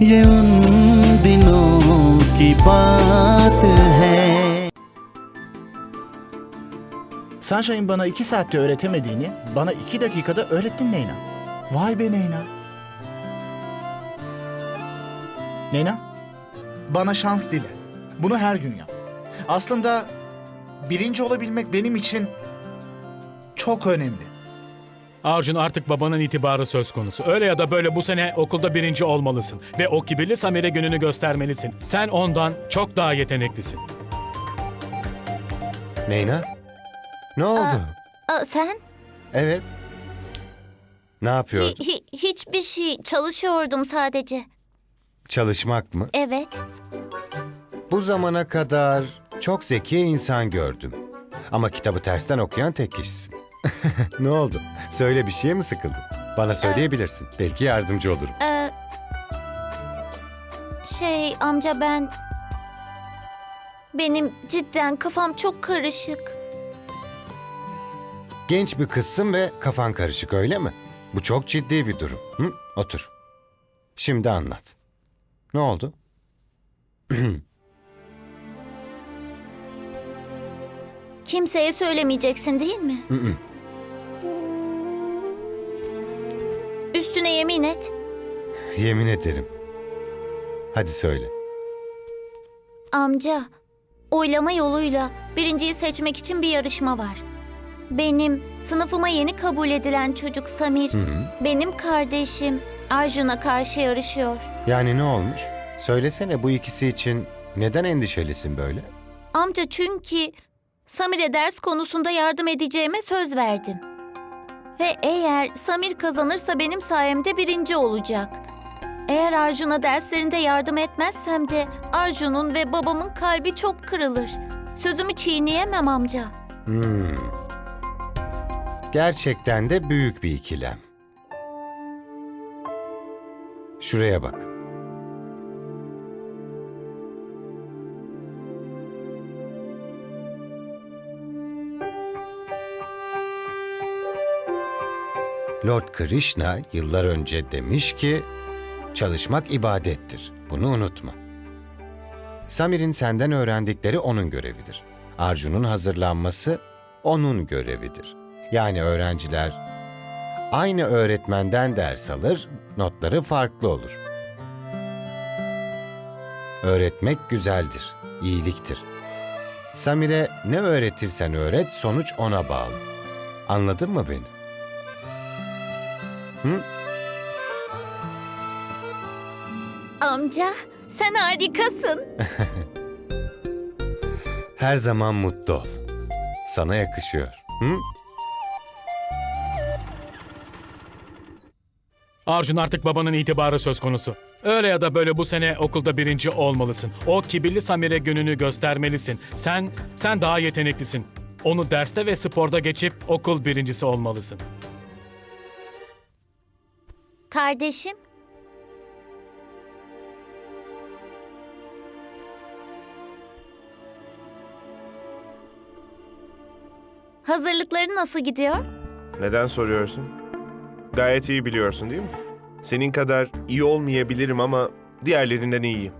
ये उन दिनों की बात है Sunshine'ın bana iki saatte öğretemediğini bana iki dakikada öğrettin Neyna. Vay be Neyna. Neyna, Bana şans dile. Bunu her gün yap. Aslında birinci olabilmek benim için çok önemli. Arjun artık babanın itibarı söz konusu. Öyle ya da böyle bu sene okulda birinci olmalısın. Ve o kibirli Samir'e gününü göstermelisin. Sen ondan çok daha yeteneklisin. Neyna? Ne oldu? Aa, sen? Evet. Ne Hi- yapıyordun? hi- hiçbir şey. Çalışıyordum sadece. Çalışmak mı? Evet. Bu zamana kadar çok zeki insan gördüm. Ama kitabı tersten okuyan tek kişisin. ne oldu? Söyle bir şeye mi sıkıldın? Bana söyleyebilirsin. Belki yardımcı olurum. Ee, şey amca ben... Benim cidden kafam çok karışık. Genç bir kızsın ve kafan karışık öyle mi? Bu çok ciddi bir durum. Hı? Otur. Şimdi anlat. Ne oldu? Kimseye söylemeyeceksin değil mi? Üstüne yemin et. Yemin ederim. Hadi söyle. Amca, oylama yoluyla birinciyi seçmek için bir yarışma var. Benim sınıfıma yeni kabul edilen çocuk Samir, benim kardeşim Arjun'a karşı yarışıyor. Yani ne olmuş? Söylesene bu ikisi için neden endişelisin böyle? Amca çünkü Samir'e ders konusunda yardım edeceğime söz verdim. Ve eğer Samir kazanırsa benim sayemde birinci olacak. Eğer Arjun'a derslerinde yardım etmezsem de Arjun'un ve babamın kalbi çok kırılır. Sözümü çiğneyemem amca. Hmm. Gerçekten de büyük bir ikilem. Şuraya bak. Lord Krishna yıllar önce demiş ki çalışmak ibadettir. Bunu unutma. Samir'in senden öğrendikleri onun görevidir. Arjun'un hazırlanması onun görevidir. Yani öğrenciler aynı öğretmenden ders alır, notları farklı olur. Öğretmek güzeldir, iyiliktir. Samir'e ne öğretirsen öğret, sonuç ona bağlı. Anladın mı beni? Hı? Amca, sen harikasın. Her zaman mutlu ol. Sana yakışıyor. Hı? Arjun artık babanın itibarı söz konusu. Öyle ya da böyle bu sene okulda birinci olmalısın. O kibirli Samir'e gününü göstermelisin. Sen, sen daha yeteneklisin. Onu derste ve sporda geçip okul birincisi olmalısın. Kardeşim, hazırlıkları nasıl gidiyor? Neden soruyorsun? Gayet iyi biliyorsun değil mi? Senin kadar iyi olmayabilirim ama diğerlerinden iyiyim.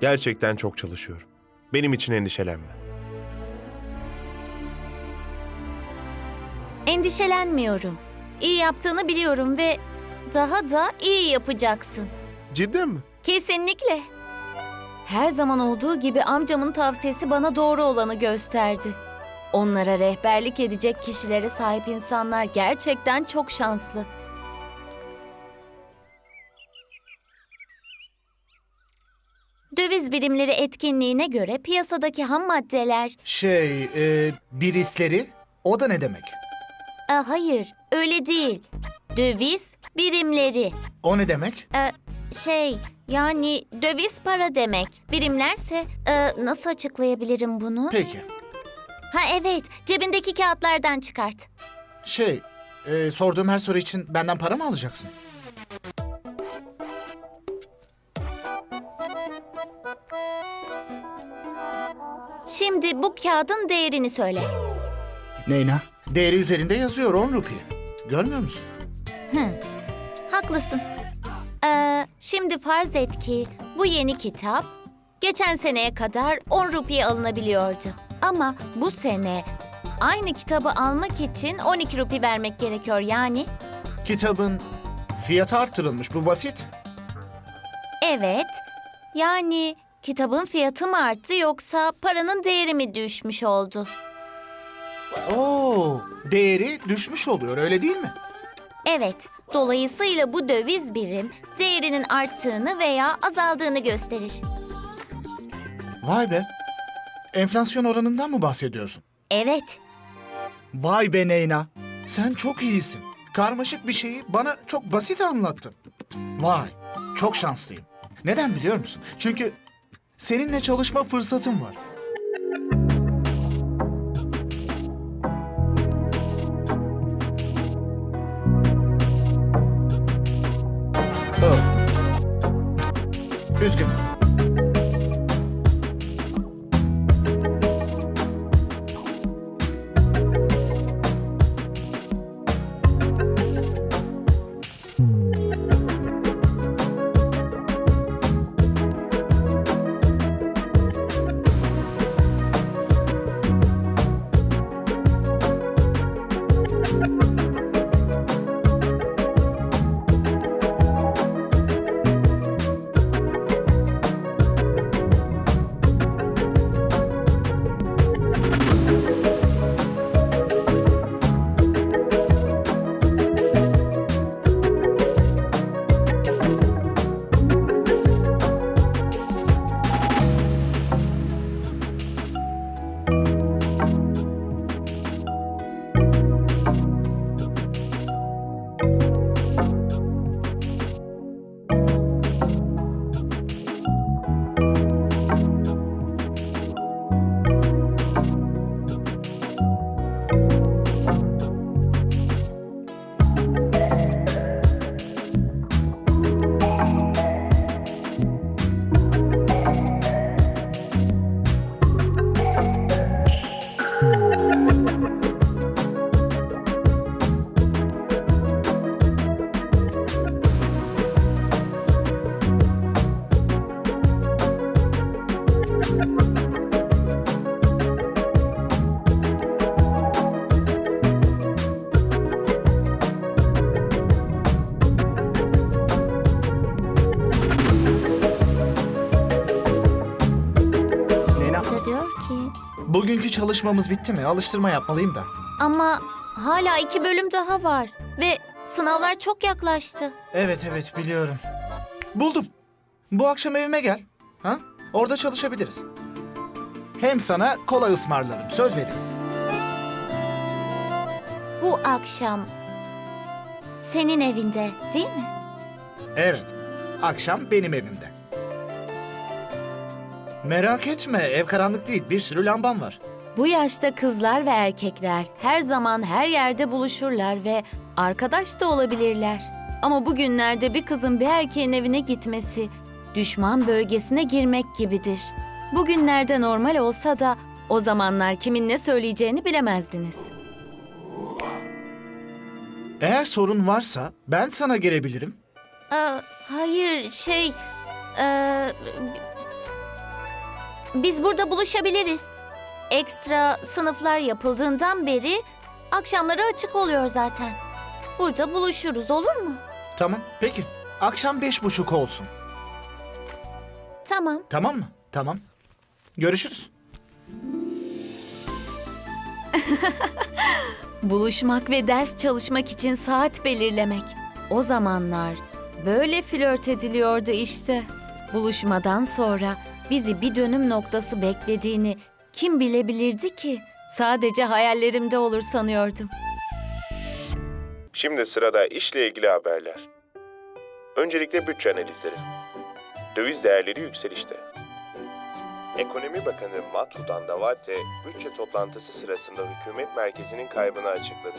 Gerçekten çok çalışıyorum. Benim için endişelenme. Endişelenmiyorum. İyi yaptığını biliyorum ve daha da iyi yapacaksın. Cidden mi? Kesinlikle. Her zaman olduğu gibi amcamın tavsiyesi bana doğru olanı gösterdi. Onlara rehberlik edecek kişilere sahip insanlar gerçekten çok şanslı. Döviz birimleri etkinliğine göre piyasadaki ham maddeler... Şey, e, birisleri o da ne demek? Aa, hayır, öyle değil. Döviz birimleri. O ne demek? Ee, şey, yani döviz para demek. Birimlerse e, nasıl açıklayabilirim bunu? Peki. Ha evet, cebindeki kağıtlardan çıkart. Şey, e, sorduğum her soru için benden para mı alacaksın? Şimdi bu kağıdın değerini söyle. Neyna? Değeri üzerinde yazıyor 10 rupi. Görmüyor musun? Haklısın. Ee, şimdi farz et ki bu yeni kitap geçen seneye kadar 10 rupiye alınabiliyordu. Ama bu sene aynı kitabı almak için 12 rupi vermek gerekiyor yani. Kitabın fiyatı arttırılmış. Bu basit. Evet. Yani kitabın fiyatı mı arttı yoksa paranın değeri mi düşmüş oldu? Oo, değeri düşmüş oluyor öyle değil mi? Evet. Dolayısıyla bu döviz birim değerinin arttığını veya azaldığını gösterir. Vay be. Enflasyon oranından mı bahsediyorsun? Evet. Vay be Neyna. Sen çok iyisin. Karmaşık bir şeyi bana çok basit anlattın. Vay, çok şanslıyım. Neden biliyor musun? Çünkü seninle çalışma fırsatım var. Oh. Çalışmamız bitti mi? Alıştırma yapmalıyım da. ama hala iki bölüm daha var ve sınavlar çok yaklaştı. Evet evet biliyorum. Buldum. Bu akşam evime gel. Ha? Orada çalışabiliriz. Hem sana kola ısmarlarım. Söz veriyorum. Bu akşam senin evinde değil mi? Evet. Akşam benim evimde. Merak etme ev karanlık değil. Bir sürü lambam var. Bu yaşta kızlar ve erkekler her zaman her yerde buluşurlar ve arkadaş da olabilirler. Ama bugünlerde bir kızın bir erkeğin evine gitmesi düşman bölgesine girmek gibidir. Bugünlerde normal olsa da o zamanlar kimin ne söyleyeceğini bilemezdiniz. Eğer sorun varsa ben sana gelebilirim. Aa, hayır şey... ee, biz burada buluşabiliriz. Ekstra sınıflar yapıldığından beri akşamları açık oluyor zaten. Burada buluşuruz olur mu? Tamam peki. Akşam beş buçuk olsun. Tamam. Tamam mı? Tamam. Görüşürüz. Buluşmak ve ders çalışmak için saat belirlemek. O zamanlar böyle flört ediliyordu işte. Buluşmadan sonra bizi bir dönüm noktası beklediğini kim bilebilirdi ki? Sadece hayallerimde olur sanıyordum. Şimdi sırada işle ilgili haberler. Öncelikle bütçe analizleri. Döviz değerleri yükselişte. Ekonomi Bakanı Mathu Dandavate, bütçe toplantısı sırasında hükümet merkezinin kaybını açıkladı.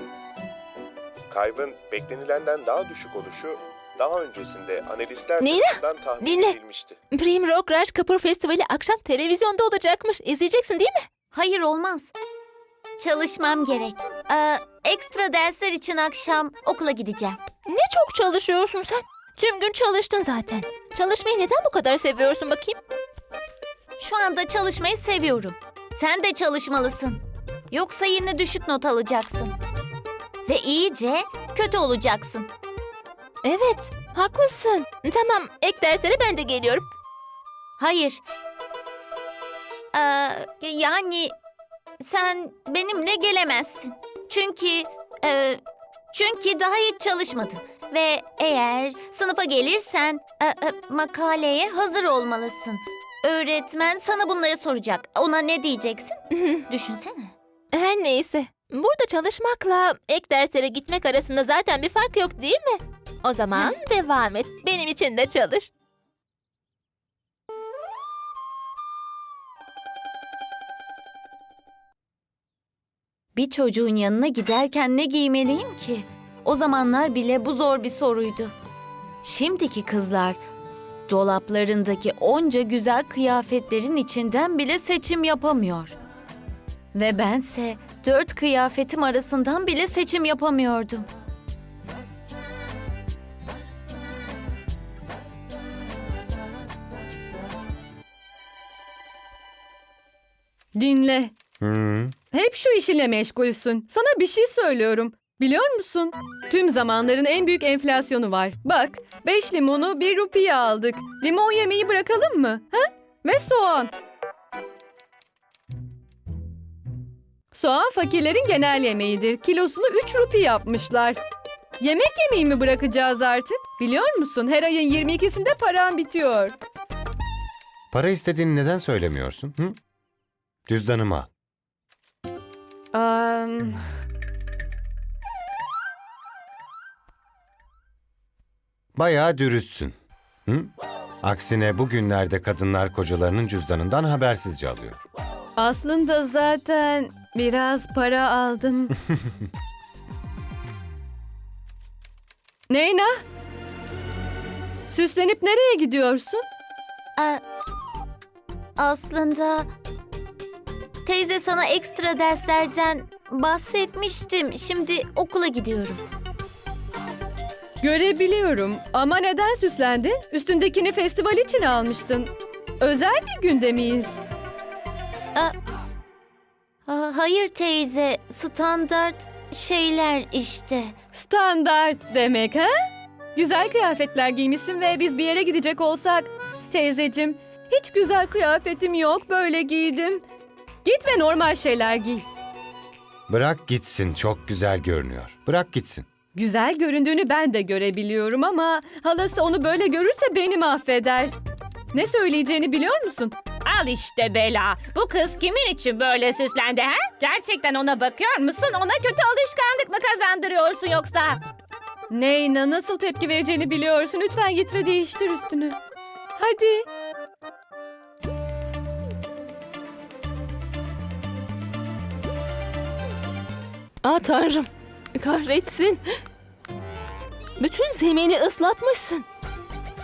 Kaybın beklenilenden daha düşük oluşu daha öncesinde analistler Nina, tarafından tahmin dinle. edilmişti. Prim Rock Raj Kapoor Festivali akşam televizyonda olacakmış. İzleyeceksin değil mi? Hayır olmaz. Çalışmam gerek. Ee, ekstra dersler için akşam okula gideceğim. Ne çok çalışıyorsun sen. Tüm gün çalıştın zaten. Çalışmayı neden bu kadar seviyorsun bakayım? Şu anda çalışmayı seviyorum. Sen de çalışmalısın. Yoksa yine düşük not alacaksın. Ve iyice kötü olacaksın. Evet, haklısın. Tamam, ek derslere ben de geliyorum. Hayır. Ee, yani sen benimle gelemezsin. Çünkü e, çünkü daha hiç çalışmadın. Ve eğer sınıfa gelirsen e, e, makaleye hazır olmalısın. Öğretmen sana bunları soracak. Ona ne diyeceksin? Düşünsene. Her neyse. Burada çalışmakla ek derslere gitmek arasında zaten bir fark yok değil mi? O zaman devam et. Benim için de çalış. Bir çocuğun yanına giderken ne giymeliyim ki? O zamanlar bile bu zor bir soruydu. Şimdiki kızlar dolaplarındaki onca güzel kıyafetlerin içinden bile seçim yapamıyor. Ve bense dört kıyafetim arasından bile seçim yapamıyordum. Dinle. Hı. Hep şu işinle meşgulsün. Sana bir şey söylüyorum. Biliyor musun? Tüm zamanların en büyük enflasyonu var. Bak, 5 limonu 1 rupiye aldık. Limon yemeği bırakalım mı? Ha? Ve soğan. Soğan fakirlerin genel yemeğidir. Kilosunu 3 rupi yapmışlar. Yemek yemeği mi bırakacağız artık? Biliyor musun? Her ayın 22'sinde param bitiyor. Para istediğini neden söylemiyorsun? Hı? Cüzdanımı al. Am, Bayağı dürüstsün. Hı? Aksine bugünlerde kadınlar kocalarının cüzdanından habersizce alıyor. aslında zaten biraz para aldım. Neyna? Süslenip nereye gidiyorsun? Aa, aslında teyze sana ekstra derslerden bahsetmiştim. Şimdi okula gidiyorum. Görebiliyorum ama neden süslendin? Üstündekini festival için almıştın. Özel bir günde miyiz? Aa, hayır teyze, standart şeyler işte. Standart demek ha? Güzel kıyafetler giymişsin ve biz bir yere gidecek olsak... Teyzecim, hiç güzel kıyafetim yok, böyle giydim. Git ve normal şeyler giy. Bırak gitsin, çok güzel görünüyor. Bırak gitsin. Güzel göründüğünü ben de görebiliyorum ama halası onu böyle görürse beni mahveder. Ne söyleyeceğini biliyor musun? Al işte Bela. Bu kız kimin için böyle süslendi ha? Gerçekten ona bakıyor musun? Ona kötü alışkanlık mı kazandırıyorsun yoksa? Neyna nasıl tepki vereceğini biliyorsun. Lütfen git ve değiştir üstünü. Hadi. Aa tanrım. Kahretsin. Bütün zemini ıslatmışsın.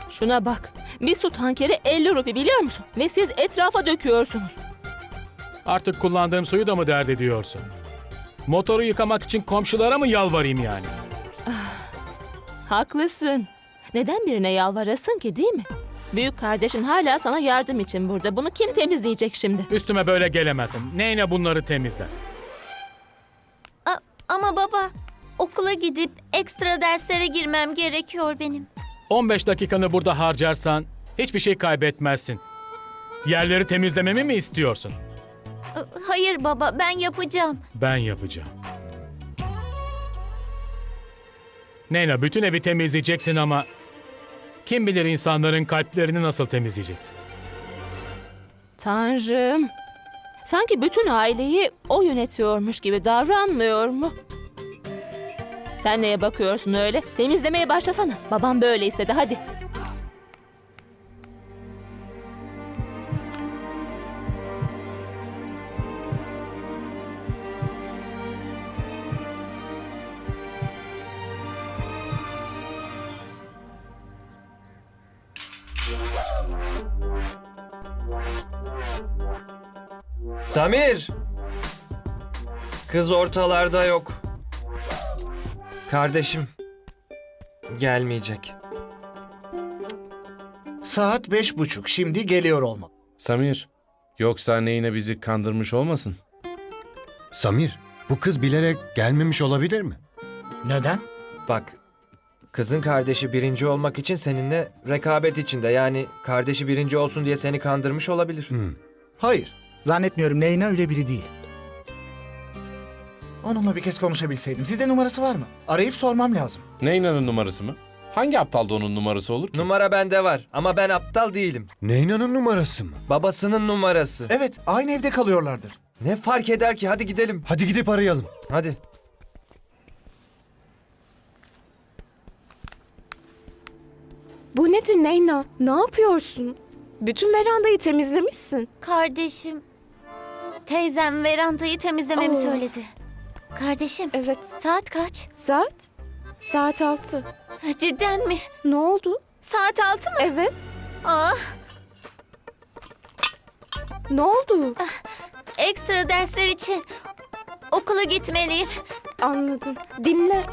Şuna bak. Bir su tankeri 50 rupi biliyor musun? Ve siz etrafa döküyorsunuz. Artık kullandığım suyu da mı dert ediyorsun? Motoru yıkamak için komşulara mı yalvarayım yani? Haklısın. Neden birine yalvarasın ki değil mi? Büyük kardeşin hala sana yardım için burada. Bunu kim temizleyecek şimdi? Üstüme böyle gelemezsin. Neyine bunları temizler? Ama baba, okula gidip ekstra derslere girmem gerekiyor benim. 15 dakikanı burada harcarsan hiçbir şey kaybetmezsin. Yerleri temizlememi mi istiyorsun? Hayır baba, ben yapacağım. Ben yapacağım. Neyna bütün evi temizleyeceksin ama kim bilir insanların kalplerini nasıl temizleyeceksin? Tanrım. Sanki bütün aileyi o yönetiyormuş gibi davranmıyor mu? Sen neye bakıyorsun öyle? Temizlemeye başlasana. Babam böyle istedi hadi. Samir! Kız ortalarda yok. Kardeşim gelmeyecek. Saat beş buçuk. Şimdi geliyor olmalı. Samir, yoksa neyine bizi kandırmış olmasın? Samir, bu kız bilerek gelmemiş olabilir mi? Neden? Bak kızın kardeşi birinci olmak için seninle rekabet içinde. Yani kardeşi birinci olsun diye seni kandırmış olabilir. Hayır. Zannetmiyorum Neyna öyle biri değil. Onunla bir kez konuşabilseydim. Sizde numarası var mı? Arayıp sormam lazım. Neyna'nın numarası mı? Hangi aptalda onun numarası olur ki? Numara bende var ama ben aptal değilim. Neyna'nın numarası mı? Babasının numarası. Evet, aynı evde kalıyorlardır. Ne fark eder ki? Hadi gidelim. Hadi gidip arayalım. Hadi. Bu nedir Neyna? Ne yapıyorsun? Bütün verandayı temizlemişsin. Kardeşim, teyzem verandayı temizlememi Oo. söyledi. Kardeşim, Evet. saat kaç? Saat? Saat altı. Cidden mi? Ne oldu? Saat altı mı? Evet. Aa, Ne oldu? ekstra dersler için okula gitmeliyim. Anladım. Dinle.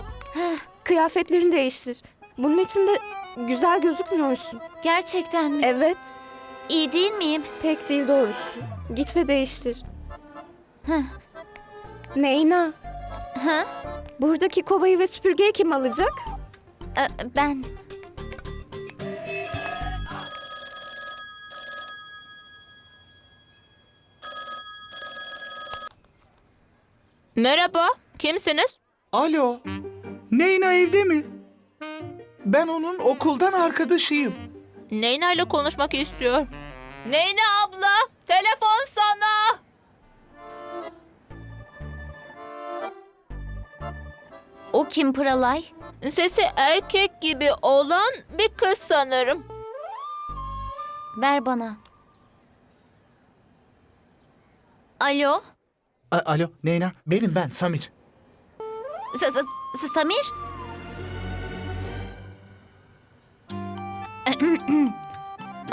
Kıyafetlerini değiştir. Bunun için de güzel gözükmüyorsun. Gerçekten mi? Evet. İyi değil miyim? Pek değil doğrusu. Git ve değiştir. Neyna? Ha? Buradaki kovayı ve süpürgeyi kim alacak? Ee, ben Merhaba, kimsiniz? Alo. Neyna evde mi? Ben onun okuldan arkadaşıyım. Neyna ile konuşmak istiyor. Neyna abla, telefon sana. O kim Pıralay? Sesi erkek gibi olan bir kız sanırım. Ver bana. Alo? A- Alo, Neyna. Benim ben, Samir. S- S- S- Samir?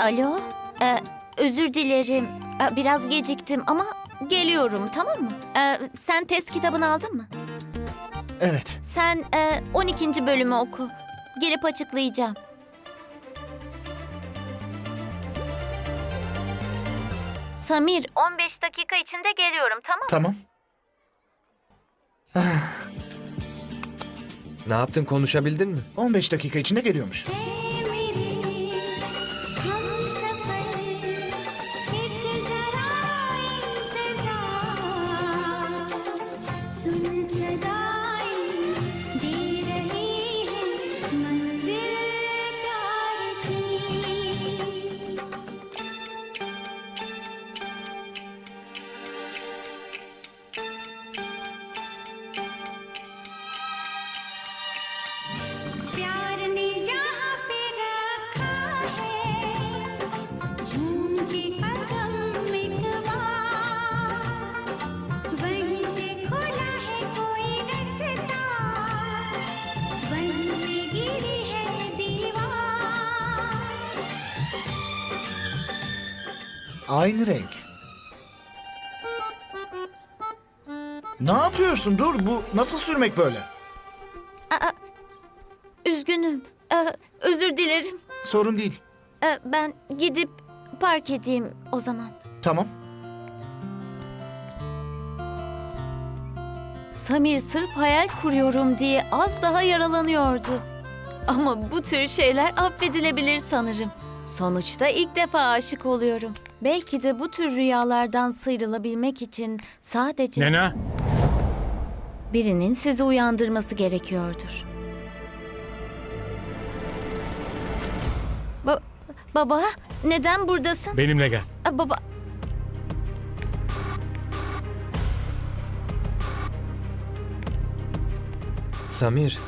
Alo? Ee, özür dilerim. Ee, biraz geciktim ama geliyorum tamam mı? Ee, sen test kitabını aldın mı? Evet. Sen e, 12. bölümü oku. Gelip açıklayacağım. Samir, 15 dakika içinde geliyorum tamam mı? Tamam. Ne yaptın? Konuşabildin mi? 15 dakika içinde geliyormuş. Aynı renk. Ne yapıyorsun? Dur, bu nasıl sürmek böyle? Üzgünüm. Ee, özür dilerim. Sorun değil. Ee, ben gidip park edeyim o zaman. Tamam. Samir sırf hayal kuruyorum diye az daha yaralanıyordu. Ama bu tür şeyler affedilebilir sanırım. Sonuçta ilk defa aşık oluyorum. Belki de bu tür rüyalardan sıyrılabilmek için sadece Nena, birinin sizi uyandırması gerekiyordur. Ba- baba, neden buradasın? benimle gel. Aa, baba, Samir.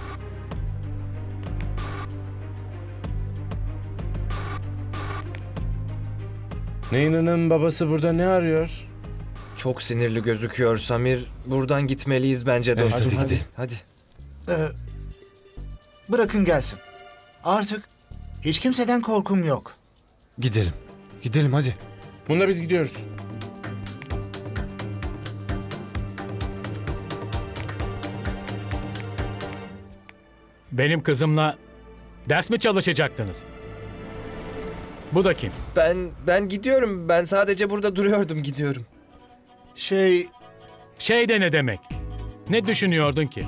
Neyna'nın babası burada ne arıyor? Çok sinirli gözüküyor Samir. Buradan gitmeliyiz bence dostum. hadi, hadi. hadi. Ee, bırakın gelsin. Artık hiç kimseden korkum yok. Gidelim. Gidelim hadi. Bununla biz gidiyoruz. Benim kızımla ders mi çalışacaktınız? Bu da kim? Ben ben gidiyorum. Ben sadece burada duruyordum gidiyorum. Şey, Şey de ne demek? Ne düşünüyordun ki?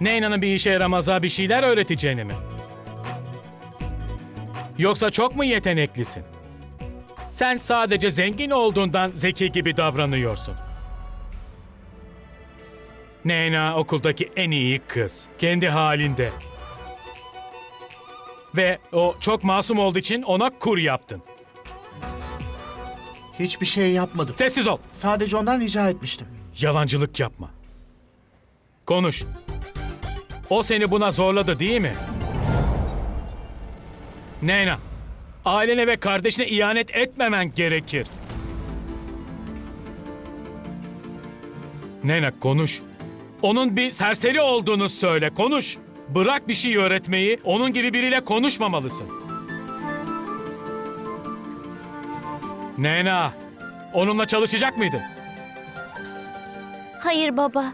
Neyna'nın bir işe yaramaza bir şeyler öğreteceğini mi? Yoksa çok mu yeteneklisin? Sen sadece zengin olduğundan zeki gibi davranıyorsun. Neyna okuldaki en iyi kız. Kendi halinde. Ve o çok masum olduğu için ona kur yaptın. hiçbir şey yapmadım. Sessiz ol. Sadece ondan rica etmiştim. Yalancılık yapma. Konuş. O seni buna zorladı değil mi? Neyna, ailene ve kardeşine ihanet etmemen gerekir. Neyna konuş. Onun bir serseri olduğunu söyle, konuş. Bırak bir şey öğretmeyi, onun gibi biriyle konuşmamalısın. Neyna, onunla çalışacak mıydın? Hayır baba.